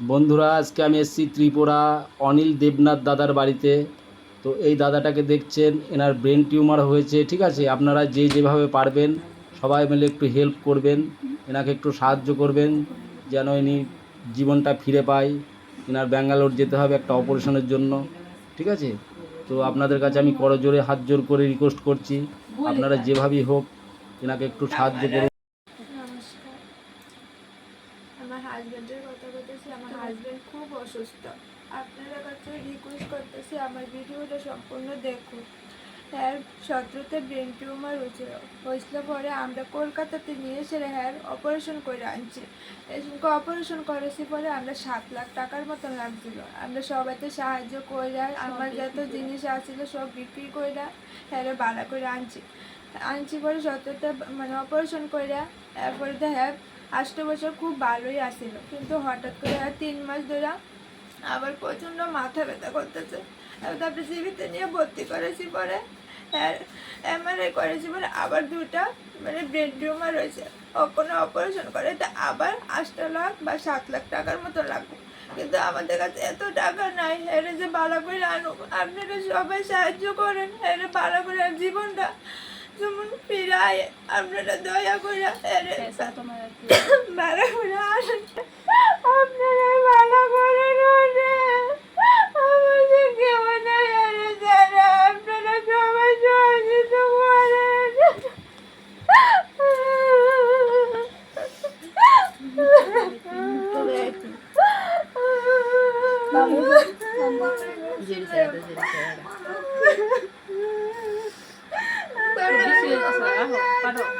বন্ধুরা, আজকে আমি এসেছি ত্রিপুরা অনিল দেবনাথ দাদার বাড়িতে। তো এই দাদাটাকে দেখছেন, এনার ব্রেন টিউমার হয়েছে, ঠিক আছে? আপনারা যে যেভাবে পারবেন, সবাই মিলে একটু হেল্প করবেন, এনাকে একটু সাহায্য করবেন, যেন ইনি জীবনটা ফিরে পায়। এনার ব্যাঙ্গালোর যেতে হবে একটা অপারেশনের জন্য, ঠিক আছে? তো আপনাদের কাছে আমি করজোরে হাত জোর করে রিকোয়েস্ট করছি, আপনারা যেভাবেই হোক, এনাকে একটু সাহায্য করুন। আমার হাজব্যান্ডের কথা বলতেছি আমার হাজব্যান্ড খুব অসুস্থ। আপনারা কাছে রিকোয়েস্ট করতেছি আমার ভিডিওটা সম্পূর্ণ দেখুন। হ্যাঁ সতেরোতে ব্রেন টিউমার হয়েছিল হয়েছিল পরে আমরা কলকাতাতে নিয়ে এসে হ্যার অপারেশন করে আনছি। এসবকে অপারেশন করেছি পরে আমরা সাত লাখ টাকার মতন লাগছিল। আমরা সবাইতে সাহায্য করে আমার যত জিনিস আছিল সব বিক্রি করে হ্যাঁ ভাড়া করে আনছি। আনছি পরে সতেরোতে মানে অপারেশন করে এরপরে হ্যাঁ আষ্ট বছর খুব ভালোই আসছিল কিন্তু হঠাৎ করে হ্যাঁ তিন মাস ধরে আবার প্রচণ্ড মাথা ব্যথা করতেছে। তারপরে সিবিতে নিয়ে ভর্তি করেছি পরে। এমআরআই করেছি পরে আবার দুটা মানে ব্রেন টিউমার হয়েছে। ওখানে অপারেশন করে তো আবার আষ্ট লাখ বা সাত লাখ টাকার মতো লাগবে। কিন্তু আমাদের কাছে এত টাকা নাই। এর যে ভালো করে আনুক আপনারা সবাই সাহায্য করেন। এর ভালো করে জীবনটা যেমন ফিরাই আপনারা দয়া করে ভালো করে আসেন আপনারা ভালো করে আমাদের কেমন যারা আপনারা সবাই সহযোগিতা করেন Vamos, vamos. Gente, era, gente, era. করো